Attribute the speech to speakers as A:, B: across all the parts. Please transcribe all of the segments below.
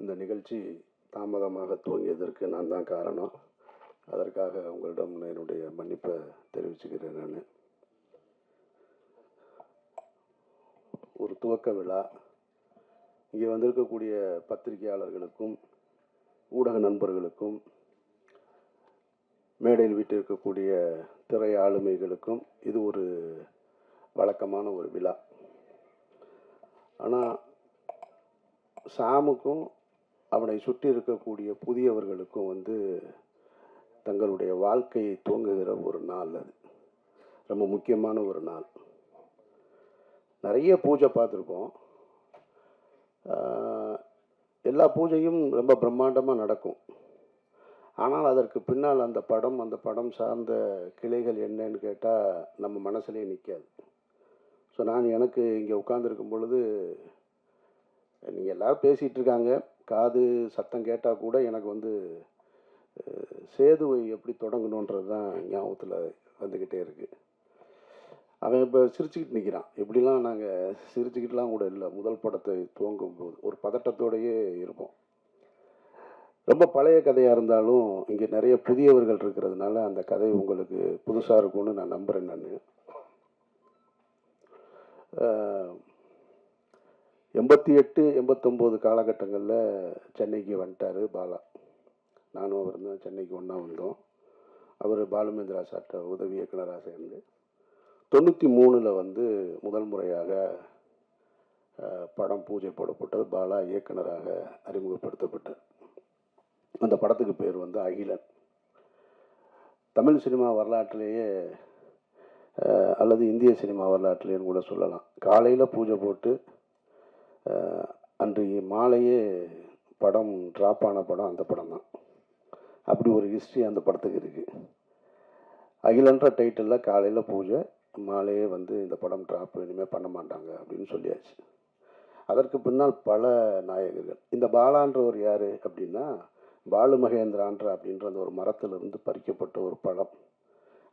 A: இந்த நிகழ்ச்சி தாமதமாக துவங்கியதற்கு நான் தான் காரணம். அதற்காக உங்களிடம் என்னுடைய மன்னிப்பை தெரிவிச்சுக்கிறேன் நான். ஒரு துவக்க விழா. இங்கே வந்திருக்கக்கூடிய பத்திரிகையாளர்களுக்கும் ஊடக நண்பர்களுக்கும் மேடையில் வீட்டிருக்கக்கூடிய திரை ஆளுமைகளுக்கும் இது ஒரு வழக்கமான ஒரு விழா. ஆனால் சாமுக்கும் அவனை சுற்றி இருக்கக்கூடிய புதியவர்களுக்கும் வந்து தங்களுடைய வாழ்க்கையை துவங்குகிற ஒரு நாள் அது. ரொம்ப முக்கியமான ஒரு நாள். நிறைய பூஜை பார்த்துருக்கோம். எல்லா பூஜையும் ரொம்ப பிரம்மாண்டமாக நடக்கும். ஆனால் அதற்கு பின்னால் அந்த படம் அந்த படம் சார்ந்த கிளைகள் என்னன்னு கேட்டால் நம்ம மனசுலேயே நிற்காது ஸோ நான் எனக்கு இங்கே உட்காந்துருக்கும் பொழுது நீங்கள் எல்லாரும் பேசிகிட்டு இருக்காங்க. காது சத்தம் கேட்டால் கூட எனக்கு வந்து சேதுவை எப்படி தொடங்கணுன்றது தான் ஞாபகத்தில் வந்துக்கிட்டே இருக்குது அவன் இப்போ சிரிச்சுக்கிட்டு நிற்கிறான் இப்படிலாம் நாங்கள் சிரிச்சுக்கிட்டுலாம் கூட இல்லை. முதல் படத்தை துவங்கும் போது ஒரு பதட்டத்தோடையே இருப்போம். ரொம்ப பழைய கதையாக இருந்தாலும் இங்கே நிறைய புதியவர்கள் இருக்கிறதுனால அந்த கதை உங்களுக்கு புதுசாக இருக்கும்னு நான் நம்புகிறேன் நான். எண்பத்தி எட்டு எண்பத்தொம்போது காலகட்டங்களில் சென்னைக்கு வந்துட்டார் பாலா. நானும் அவர் தான் சென்னைக்கு ஒன்றா வந்தோம். அவர் பாலுமேந்திரா சார்ட்ட உதவி இயக்குனராக சேர்ந்து தொண்ணூற்றி மூணில் வந்து முதல் முறையாக படம் பூஜை போடப்பட்டது. பாலா இயக்குனராக அறிமுகப்படுத்தப்பட்டார். அந்த படத்துக்கு பேர் வந்து அகிலன். தமிழ் சினிமா வரலாற்றிலேயே அல்லது இந்திய சினிமா வரலாற்றிலேன்னு கூட சொல்லலாம். காலையில் பூஜை போட்டு அஹ், அன்றைய மாலையே படம் ட்ராப் ஆன படம் அந்த படம் தான். அப்படி ஒரு ஹிஸ்ட்ரி அந்த படத்துக்கு இருக்குது அகிலன்ற டைட்டிலில் காலையில் பூஜை மாலையே வந்து இந்த படம் ட்ராப் இனிமேல் பண்ண மாட்டாங்க அப்படின்னு சொல்லியாச்சு. அதற்கு பின்னால் பல நாயகர்கள். இந்த பாலான்றவர் யார் அப்படின்னா பாலு மகேந்திரான்ற அப்படின்ற அந்த ஒரு மரத்திலிருந்து பறிக்கப்பட்ட ஒரு பழம்.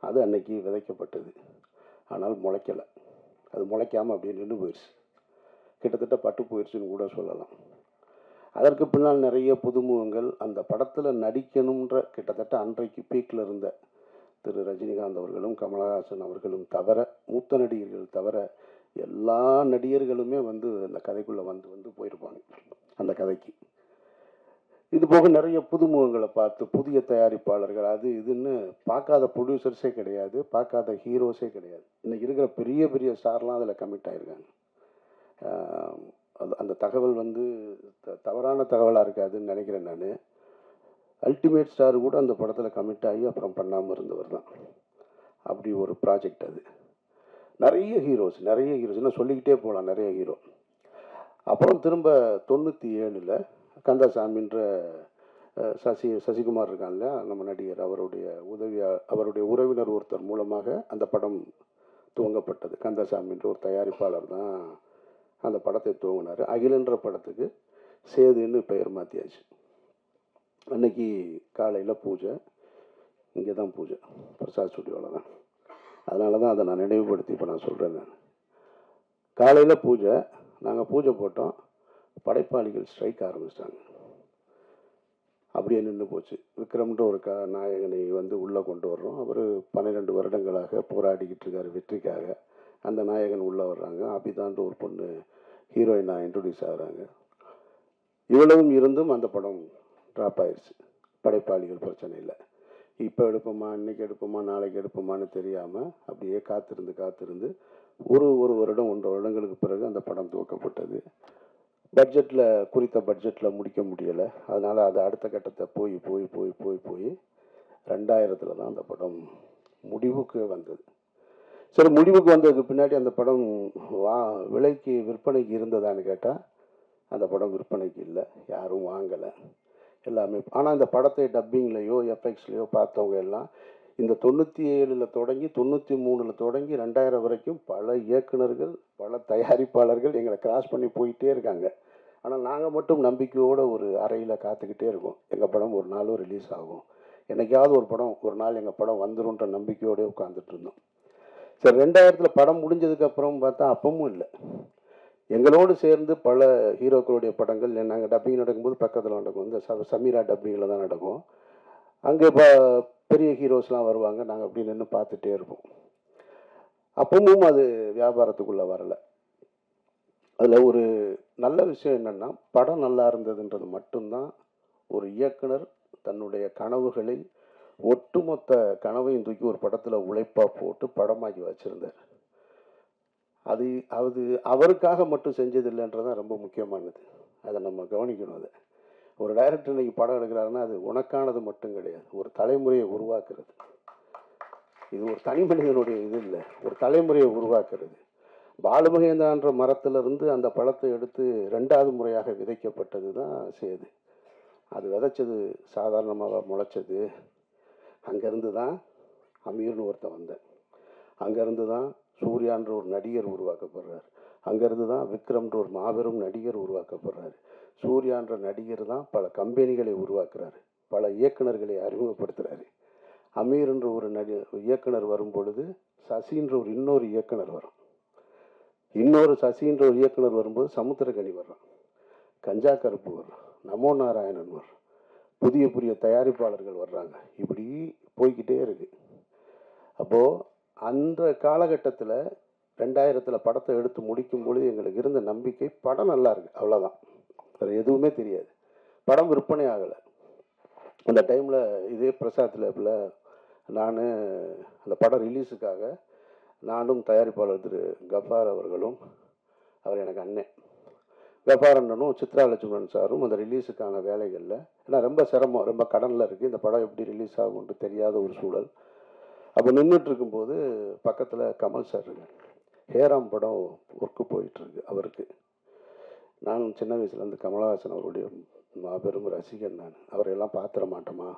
A: அது அன்னைக்கு விதைக்கப்பட்டது. ஆனால் முளைக்கலை. அது முளைக்காமல் அப்படியே நின்று போயிடுச்சு கிட்டத்தட்ட பட்டு போயிடுச்சுன்னு கூட சொல்லலாம். அதற்கு பின்னால் நிறைய புதுமுகங்கள் அந்த படத்தில் நடிக்கணுன்ற கிட்டத்தட்ட அன்றைக்கு பீக்கில் இருந்த திரு ரஜினிகாந்த் அவர்களும் கமலஹாசன் அவர்களும் தவிர மூத்த நடிகர்கள் தவிர எல்லா நடிகர்களுமே வந்து அந்த கதைக்குள்ளே வந்து வந்து போயிருப்பாங்க. அந்த கதைக்கு. இது போக நிறைய புதுமுகங்களை பார்த்து புதிய தயாரிப்பாளர்கள் அது இதுன்னு பார்க்காத ப்ரொடியூசர்ஸே கிடையாது பார்க்காத ஹீரோஸே கிடையாது. இன்றைக்கி இருக்கிற பெரிய பெரிய ஸ்டார்லாம் அதில் கமிட் ஆகிருக்காங்க அந்த- அந்த தகவல் வந்து த- தவறான தகவலாக இருக்காதுன்னு நினைக்கிறேன் நான். அல்டிமேட் ஸ்டார் கூட அந்த படத்தில் கமிட் ஆகி அப்புறம் பண்ணாமல் இருந்தவர் தான். அப்படி ஒரு ப்ராஜெக்ட் அது. நிறைய ஹீரோஸ் நிறைய ஹீரோஸ் இன்னும் சொல்லிக்கிட்டே போகலாம் நிறைய ஹீரோ அப்புறம் திரும்ப தொண்ணூற்றி ஏழில் கந்தசாமின்ற சசி சசிகுமார் இருக்கான்ல நம்ம நடிகர் அவருடைய உதவியா அவருடைய உறவினர் ஒருத்தர் மூலமாக அந்த படம் துவங்கப்பட்டது. கந்தசாமின்ற ஒரு தயாரிப்பாளர் தான். அந்த படத்தை துவங்கினார். அகிலன்ற படத்துக்கு சேதுன்னு பெயர் மாற்றியாச்சு அன்னைக்கு காலையில் பூஜை இங்கே தான் பூஜை பிரசாத் ஸ்டுடியோவில் தான். அதனால தான் அதை நான் நினைவுபடுத்தி இப்போ நான் சொல்கிறேன் நான். காலையில் பூஜை நாங்கள் பூஜை போட்டோம். படைப்பாளிகள் ஸ்ட்ரைக் ஆரம்பிச்சிட்டாங்க. அப்படியே நின்று போச்சு. விக்ரம்ன்ற ஒரு க நாயகனை வந்து உள்ளே கொண்டு வர்றோம். அவர் பன்னிரெண்டு வருடங்களாக போராடிக்கிட்டு இருக்கார் வெற்றிக்காக. அந்த நாயகன் உள்ளே வர்றாங்க. அபிதான்ற ஒரு பொண்ணு ஹீரோயினாக இன்ட்ரடியூஸ் ஆகுறாங்க. இவ்வளவும் இருந்தும் அந்த படம் ட்ராப் ஆயிடுச்சு படைப்பாளிகள் பிரச்சனை இல்லை. இப்போ எடுப்போமா இன்னைக்கு எடுப்போமா நாளைக்கு எடுப்போமான்னு தெரியாமல் அப்படியே காத்திருந்து காத்திருந்து ஒரு ஒரு வருடம் ஒன்றரை வருடங்களுக்கு பிறகு அந்த படம் துவக்கப்பட்டது. பட்ஜெட்டில் குறித்த பட்ஜெட்டில் முடிக்க முடியலை. அதனால் அது அடுத்த கட்டத்தை போய் போய் போய் போய் போய் ரெண்டாயிரத்தில் தான் அந்த படம் முடிவுக்கு வந்தது. சரி முடிவுக்கு வந்ததுக்கு பின்னாடி அந்த படம் வா விலைக்கு விற்பனைக்கு இருந்ததான்னு கேட்டால் அந்த படம் விற்பனைக்கு இல்லை யாரும் வாங்கலை. எல்லாமே ஆனால் இந்த படத்தை டப்பிங்லேயோ எஃப்எக்ஸ்லேயோ பார்த்தவங்க எல்லாம் இந்த தொண்ணூற்றி ஏழில் தொடங்கி தொண்ணூற்றி மூணில் தொடங்கி ரெண்டாயிரம் வரைக்கும் பல இயக்குனர்கள் பல தயாரிப்பாளர்கள் எங்களை கிராஸ் பண்ணி போயிட்டே இருக்காங்க. ஆனால் நாங்கள் மட்டும் நம்பிக்கையோடு ஒரு அறையில் காத்துக்கிட்டே இருக்கோம். எங்கள் படம் ஒரு நாளும் ரிலீஸ் ஆகும். என்னைக்காவது ஒரு படம் ஒரு நாள் எங்கள் படம் வந்துருன்ற நம்பிக்கையோடய உட்காந்துட்டு இருந்தோம். சரி ரெண்டாயிரத்தில் படம் முடிஞ்சதுக்கு அப்புறம் பார்த்தா அப்பவும் இல்லை. எங்களோடு சேர்ந்து பல ஹீரோக்களுடைய படங்கள் நாங்கள் டப்பிங் நடக்கும்போது பக்கத்தில் நடக்கும். இந்த ச சமீரா டப்பிங்கில் தான் நடக்கும். அங்கே இப்போ பெரிய ஹீரோஸ்லாம் வருவாங்க. நாங்கள் அப்படி நின்று பார்த்துட்டே இருப்போம். அப்பவும் அது வியாபாரத்துக்குள்ளே வரலை. அதில் ஒரு நல்ல விஷயம் என்னென்னா படம் நல்லா இருந்ததுன்றது மட்டும்தான் ஒரு இயக்குனர் தன்னுடைய கனவுகளை ஒட்டுமொத்த கனவையும் தூக்கி ஒரு படத்தில் உழைப்பாக போட்டு படமாக்கி வச்சுருந்தார். அது அது அவருக்காக மட்டும் செஞ்சதில்லைன்றது தான் ரொம்ப முக்கியமானது. அதை நம்ம கவனிக்கணும் அதை. ஒரு டைரக்டர் இன்னைக்கு படம் எடுக்கிறாருன்னா அது உனக்கானது மட்டும் கிடையாது. ஒரு தலைமுறையை உருவாக்குறது. இது ஒரு தனி மனிதனுடைய இது இல்லை. ஒரு தலைமுறையை உருவாக்குறது. பாலுமகேந்திரான்ற மரத்திலிருந்து அந்த பழத்தை எடுத்து ரெண்டாவது முறையாக விதைக்கப்பட்டது தான் சேது. அது விதைச்சது சாதாரணமாக முளைச்சது? அங்கேருந்து தான் அமீர்னு ஒருத்தன் வந்தேன். அங்கேருந்து தான் சூர்யான்ற ஒரு நடிகர் உருவாக்கப்படுறார். அங்கேருந்து தான் விக்ரம்ன்ற ஒரு மாபெரும் நடிகர் உருவாக்கப்படுறாரு. சூர்யான்ற நடிகர் தான் பல கம்பெனிகளை உருவாக்குறாரு. பல இயக்குனர்களை அறிமுகப்படுத்துகிறாரு அமீர்ன்ற ஒரு நடி இயக்குனர் வரும் பொழுது சசின்ற ஒரு இன்னொரு இயக்குனர் வரும். இன்னொரு சசின்ற ஒரு இயக்குனர் வரும்போது சமுத்திரகனி வர்றான். கஞ்சா கருப்பு வர்றான். நமோ நாராயணன் வர்றான். புதிய புதிய தயாரிப்பாளர்கள் வர்றாங்க. இப்படி போய்க்கிட்டே இருக்கு. அப்போது அந்த காலகட்டத்தில் ரெண்டாயிரத்தில் படத்தை எடுத்து முடிக்கும் பொழுது எங்களுக்கு இருந்த நம்பிக்கை படம் நல்லா இருக்கு. அவ்வளோதான் வேறு எதுவுமே தெரியாது. படம் விற்பனை ஆகலை. அந்த டைமில் இதே பிரசாத் லேபில் நான் அந்த படம் ரிலீஸுக்காக நானும் தயாரிப்பாளர் திரு கஃபார் அவர்களும் அவர் எனக்கு அண்ணன். கஃபார் அண்ணனும் சித்ரா லட்சுமணன் சாரும் அந்த ரிலீஸுக்கான வேலைகளில் ஏன்னா ரொம்ப சிரமம் ரொம்ப கடனில் இருக்குது இந்த படம் எப்படி ரிலீஸ் ஆகும்ன்ட்டு தெரியாத ஒரு சூழல். அப்போ நின்றுட்டு இருக்கும்போது பக்கத்தில் கமல் சார் ஹேராம் படம் ஒர்க்கு போயிட்டுருக்கு அவருக்கு. நான் சின்ன வயசுலேருந்து கமலஹாசன் அவருடைய மாபெரும் ரசிகன் நான். அவரையெல்லாம் பார்த்துட மாட்டோமா?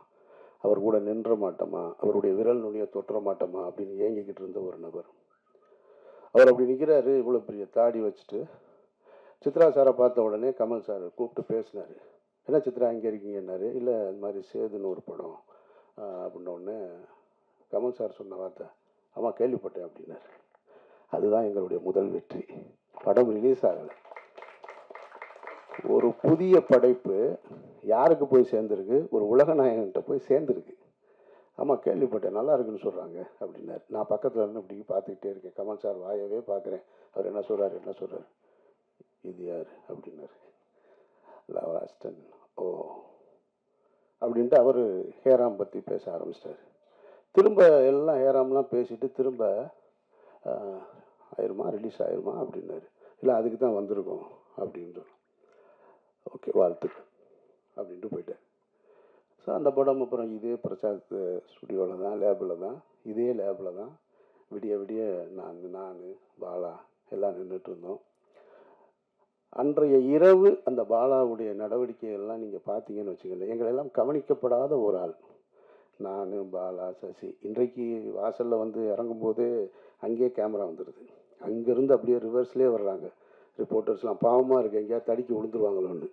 A: அவர் கூட நின்ற மாட்டோமா? அவருடைய விரல் நுனியை தொட்டுற மாட்டோமா? அப்படின்னு ஏங்கிக்கிட்டு இருந்த ஒரு நபர். அவர் அப்படி நிற்கிறாரு இவ்வளோ பெரிய தாடி வச்சுட்டு. சித்ரா சாரை பார்த்த உடனே கமல் சார் கூப்பிட்டு பேசினார். என்ன சித்ரா இங்கே இருக்கீங்கன்னாரு? இல்லை இந்த மாதிரி சேதுன்னு ஒரு படம். அப்படின்னோடனே அப்படின்ன உடனே கமல் சார் சொன்ன வார்த்தை ஆமாம் கேள்விப்பட்டேன் அப்படின்னாரு. அதுதான் எங்களுடைய முதல் வெற்றி. படம் ரிலீஸ் ஆகலை. ஒரு புதிய படைப்பு யாருக்கு போய் சேர்ந்துருக்கு? ஒரு உலக நாயகன்கிட்ட போய் சேர்ந்துருக்கு. ஆமாம் கேள்விப்பட்டேன் நல்லா இருக்குன்னு சொல்கிறாங்க அப்படின்னாரு. நான் பக்கத்தில் இருந்து இப்படி பார்த்துக்கிட்டே இருக்கேன். கமல் சார் வாயவே பார்க்குறேன். அவர் என்ன சொல்கிறார் என்ன சொல்கிறார் இது யார்? அப்படின்னாரு. இல்லை அஸ்டன் ஓ. அப்படின்ட்டு அவர் ஹேராம் பற்றி பேச ஆரம்பிச்சிட்டாரு. திரும்ப எல்லாம் ஹேராம்லாம் பேசிட்டு திரும்ப ஆயிருமா? ரிலீஸ் ஆயிருமா? அப்படின்னாரு. இல்லை அதுக்கு தான் வந்திருக்கோம். அப்படின்னு ஓகே வாழ்த்துக்கள். அப்படின்ட்டு போயிட்டேன் ஸோ அந்த படம் அப்புறம் இதே பிரசாத் ஸ்டுடியோவில் தான் லேபில் தான். இதே லேபில் தான். விடிய விடிய நான் நான் பாலா எல்லாம் நின்றுட்டு இருந்தோம். அன்றைய இரவு அந்த பாலாவுடைய நடவடிக்கைகள்லாம் நீங்கள் பார்த்தீங்கன்னு வச்சுக்கோங்களேன். எங்களெல்லாம் கவனிக்கப்படாத ஒரு ஆள். நான் பாலா சசி. இன்றைக்கு வாசலில் வந்து இறங்கும்போது அங்கேயே கேமரா வந்துடுது அங்கேருந்து அப்படியே ரிவர்ஸ்லேயே வர்றாங்க. ரிப்போர்ட்டர்ஸ்லாம் பாவமாக இருக்கு. எங்கேயாவது தடிக்கி விழுந்துருவாங்களோன்னு.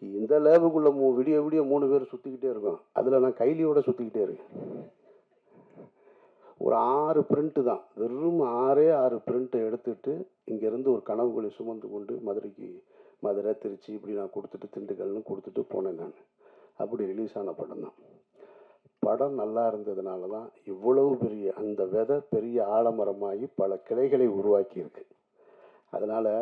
A: இந்த லேபுக்குள்ளே மூ விடிய விடிய மூணு பேர் சுற்றிக்கிட்டே இருக்கோம். அதில் நான் கைலியோட சுற்றிக்கிட்டே இருக்கேன் ஒரு ஆறு பிரிண்ட்டு தான். வெறும் ஆறே ஆறு பிரிண்ட்டை எடுத்துட்டு இங்கேருந்து ஒரு கனவுகளை சுமந்து கொண்டு மதுரைக்கு மதுரை திருச்சி இப்படி நான் கொடுத்துட்டு திண்டுக்கல்னு கொடுத்துட்டு போனேன் நான். அப்படி ரிலீஸ் ஆன படம் தான். படம் நல்லா இருந்ததுனால தான் இவ்வளவு பெரிய அந்த விதை பெரிய ஆலமரமாகி பல கிளைகளை உருவாக்கியிருக்கு. அதனால்